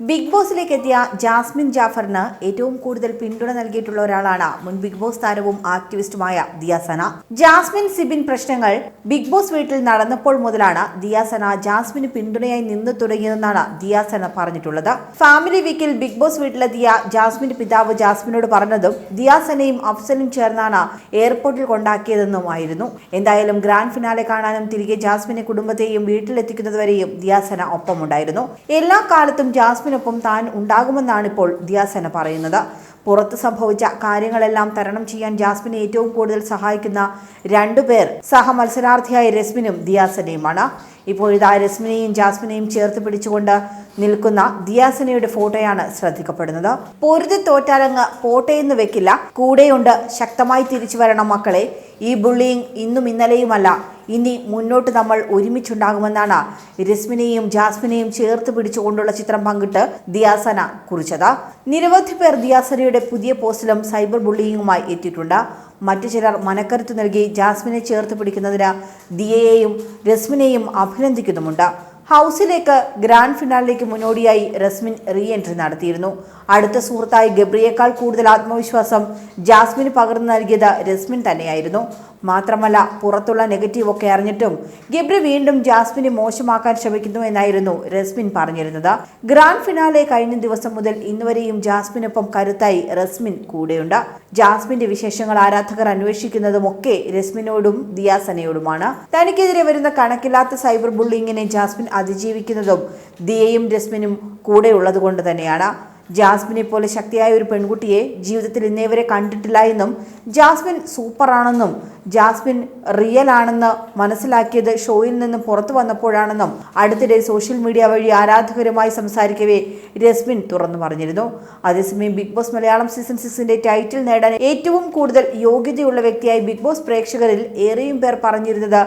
Big ബോസിലേക്ക് എത്തിയ Jasmine ജാഫറിന് ഏറ്റവും കൂടുതൽ പിന്തുണ നൽകിയിട്ടുള്ള ഒരാളാണ് മുൻ ബിഗ് ബോസ് താരവും ആക്ടിവിസ്റ്റുമായ ദിയാസന ജാസ്മിൻ സിബിൻ പ്രശ്നങ്ങൾ ബിഗ് ബോസ് വീട്ടിൽ നടന്നപ്പോൾ മുതലാണ് ദിയാസന ജാസ്മിന് പിന്തുണയായി നിന്ന് തുടങ്ങിയതെന്നാണ് ദിയാസന പറഞ്ഞിട്ടുള്ളത്. ഫാമിലി വീക്കിൽ ബിഗ് ബോസ് വീട്ടിലെത്തിയ ജാസ്മിന്റെ പിതാവ് ജാസ്മിനോട് പറഞ്ഞതും ദിയാസനയും അഫ്സലും ചേർന്നാണ് എയർപോർട്ടിൽ കൊണ്ടാക്കിയതെന്നുമായിരുന്നു. എന്തായാലും ഗ്രാൻഡ് ഫിനാലെ കാണാനും തിരികെ ജാസ്മിനെ കുടുംബത്തെയും വീട്ടിലെത്തിക്കുന്നതുവരെയും ദിയാസന ഒപ്പമുണ്ടായിരുന്നു. എല്ലാ കാലത്തും ജാസ്മിനൊപ്പം താൻ ഉണ്ടാകുമെന്നാണ് ഇപ്പോൾ ദിയാസന പറയുന്നത്. പുറത്ത് സംഭവിച്ച കാര്യങ്ങളെല്ലാം തരണം ചെയ്യാൻ ജാസ്മിനെ ഏറ്റവും കൂടുതൽ സഹായിക്കുന്ന രണ്ടുപേർ സഹമത്സരാർത്ഥിയായ രസ്മിനും ദിയാസനയുമാണ്. ഇപ്പോഴിതാ രസ്മിനെയും ജാസ്മിനെയും ചേർത്ത് പിടിച്ചുകൊണ്ട് നിൽക്കുന്ന ദിയാസനയുടെ ഫോട്ടോയാണ് ശ്രദ്ധിക്കപ്പെടുന്നത്. പൊരുതി തോറ്റാലങ്ങ് പോട്ടയെന്ന് വെക്കില്ല. കൂടെയുണ്ട് ശക്തമായി തിരിച്ചു വരണം മക്കളെ. ഈ ബുള്ളിയിങ് ഇന്നും ഇന്നലെയുമല്ല. ഇനി മുന്നോട്ട് നമ്മൾ ഒരുമിച്ചുണ്ടാകുമെന്നാണ് രശ്മിനെയും ജാസ്മിനെയും ചേർത്ത് പിടിച്ചുകൊണ്ടുള്ള ചിത്രം പങ്കിട്ട് ദിയാസന കുറിച്ചത്. നിരവധി പേർ ദിയാസനയുടെ പുതിയ പോസ്റ്റിലും സൈബർ ബുള്ളിയുമായി എത്തിയിട്ടുണ്ട്. മറ്റു ചിലർ മനക്കരുത്ത് നൽകി ജാസ്മിനെ ചേർത്ത് പിടിക്കുന്നതിന് ദിയയെയും രശ്മിനെയും അഭിനന്ദിക്കുന്നുമുണ്ട്. ഹൗസിലേക്ക് ഗ്രാൻഡ് ഫിനാലിലേക്ക് മുന്നോടിയായി റസ്മിൻ റീ എൻട്രി നടത്തിയിരുന്നു. അടുത്ത സുഹൃത്തായി ഗബ്രിയേക്കാൾ കൂടുതൽ ആത്മവിശ്വാസം ജാസ്മിന് പകർന്നു നൽകിയത് രസ്മിൻ തന്നെയായിരുന്നു. മാത്രമല്ല പുറത്തുള്ള നെഗറ്റീവ് ഒക്കെ അറിഞ്ഞിട്ടും ഗബ്രി വീണ്ടും ജാസ്മിനെ മോശമാക്കാൻ ശ്രമിക്കുന്നു എന്നായിരുന്നു രസ്മിൻ പറഞ്ഞിരുന്നത്. ഗ്രാൻഡ് ഫിനാലെ കഴിഞ്ഞ ദിവസം മുതൽ ഇന്നുവരെയും ജാസ്മിനൊപ്പം കരുത്തായി റസ്മിൻ കൂടെയുണ്ട്. ജാസ്മിന്റെ വിശേഷങ്ങൾ ആരാധകർ അന്വേഷിക്കുന്നതുമൊക്കെ രസ്മിനോടും ദിയാസനയോടുമാണ്. തനിക്കെതിരെ വരുന്ന കണക്കില്ലാത്ത സൈബർ ബുള്ളിങ്ങിനെ ജാസ്മിൻ അതിജീവിക്കുന്നതും ദിയയും രസ്മിനും കൂടെയുള്ളത് കൊണ്ട് തന്നെയാണ്. ജാസ്മിനെ പോലെ ശക്തിയായ ഒരു പെൺകുട്ടിയെ ജീവിതത്തിൽ ഇന്നേവരെ കണ്ടിട്ടില്ല എന്നും ജാസ്മിൻ സൂപ്പറാണെന്നും ജാസ്മിൻ റിയൽ ആണെന്ന് മനസ്സിലാക്കിയത് ഷോയിൽ നിന്ന് പുറത്തു വന്നപ്പോഴാണെന്നും അടുത്തിടെ സോഷ്യൽ മീഡിയ വഴി ആരാധകരുമായി സംസാരിക്കവേ രസ്മിൻ തുറന്നു പറഞ്ഞിരുന്നു. അതേസമയം ബിഗ് ബോസ് മലയാളം സീസൺ സിക്സിന്റെ ടൈറ്റിൽ നേടാൻ ഏറ്റവും കൂടുതൽ യോഗ്യതയുള്ള വ്യക്തിയായി ബിഗ് ബോസ് പ്രേക്ഷകരിൽ ഏറെയും പേർ പറഞ്ഞിരുന്നത്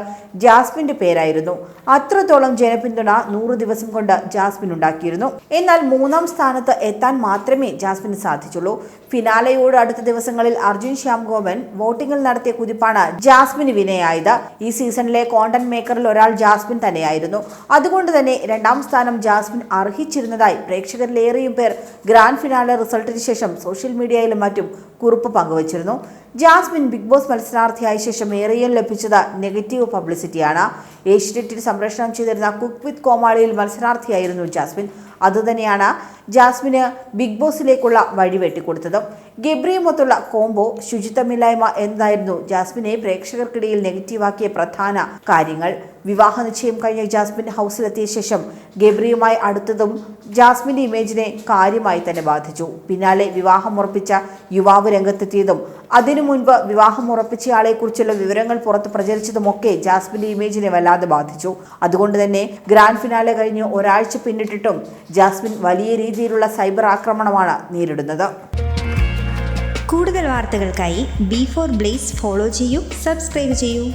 ജാസ്മിന്റെ പേരായിരുന്നു. അത്രത്തോളം ജനപിന്തുണ നൂറ് ദിവസം കൊണ്ട് ജാസ്മിൻ ഉണ്ടാക്കിയിരുന്നു. എന്നാൽ മൂന്നാം സ്ഥാനത്ത് എത്താൻ മാത്രമേ ജാസ്മിന് സാധിച്ചുള്ളൂ. ഫിനാലയോട് അടുത്ത ദിവസങ്ങളിൽ അർജുൻ ശ്യാം ഗോപൻ വോട്ടിംഗിൽ നടത്തിയ കുതിപ്പാണ് ജാസ്മിന് വിനയായത്. ഈ സീസണിലെ കോണ്ടന്റ് മേക്കറിൽ ഒരാൾ ജാസ്മിൻ തന്നെയായിരുന്നു. അതുകൊണ്ട് തന്നെ രണ്ടാം സ്ഥാനം ജാസ്മിൻ അർഹിച്ചിരുന്നതായി പ്രേക്ഷകരിലേറെയും പേർ ഗ്രാൻഡ് ഫിനാലെ റിസൾട്ടിന് ശേഷം സോഷ്യൽ മീഡിയയിലും മറ്റും കുറിപ്പ് പങ്കുവച്ചിരുന്നു. ജാസ്മിൻ ബിഗ് ബോസ് മത്സരാർത്ഥിയായ ശേഷം ഏറിയൽ ലഭിച്ചത് നെഗറ്റീവ് പബ്ലിസിറ്റിയാണ്. ഏഷ്യനെറ്റിൽ സംപ്രേഷണം ചെയ്തിരുന്ന കുക്ക് വിത്ത് കോമാളിയിൽ മത്സരാർത്ഥിയായിരുന്നു ജാസ്മിൻ. അതുതന്നെയാണ് ജാസ്മിന് ബിഗ് ബോസിലേക്കുള്ള വഴി വെട്ടിക്കൊടുത്തത്. ഗബ്രിയുമൊത്തുള്ള കോംബോ ശുചിത്വമില്ലായ്മ എന്നായിരുന്നു ജാസ്മിനെ പ്രേക്ഷകർക്കിടയിൽ നെഗറ്റീവാക്കിയ പ്രധാന കാര്യങ്ങൾ? വിവാഹ നിശ്ചയം കഴിഞ്ഞ ജാസ്മിൻ ഹൗസിലെത്തിയ ശേഷം ഗബ്രിയുമായി അടുത്തതും ജാസ്മിന്റെ ഇമേജിനെ കാര്യമായി തന്നെ ബാധിച്ചു. പിന്നാലെ വിവാഹം ഉറപ്പിച്ച യുവാവ് രംഗത്തെത്തിയതും അതിനു മുൻപ് വിവാഹം ഉറപ്പിച്ചയാളെക്കുറിച്ചുള്ള വിവരങ്ങൾ പുറത്ത് പ്രചരിച്ചതുമൊക്കെ ജാസ്മിന്റെ ഇമേജിനെ വല്ലാതെ ബാധിച്ചു. അതുകൊണ്ട് തന്നെ ഗ്രാൻഡ് ഫിനാലെ കഴിഞ്ഞ് ഒരാഴ്ച പിന്നിട്ടിട്ടും ജാസ്മിൻ വലിയ രീതിയിലുള്ള സൈബർ ആക്രമണമാണ് നേരിടുന്നത്. കൂടുതൽ വാർത്തകൾക്കായി ബി ഫോർ ബ്ലേസ് ഫോളോ ചെയ്യൂ സബ്സ്ക്രൈബ് ചെയ്യൂ.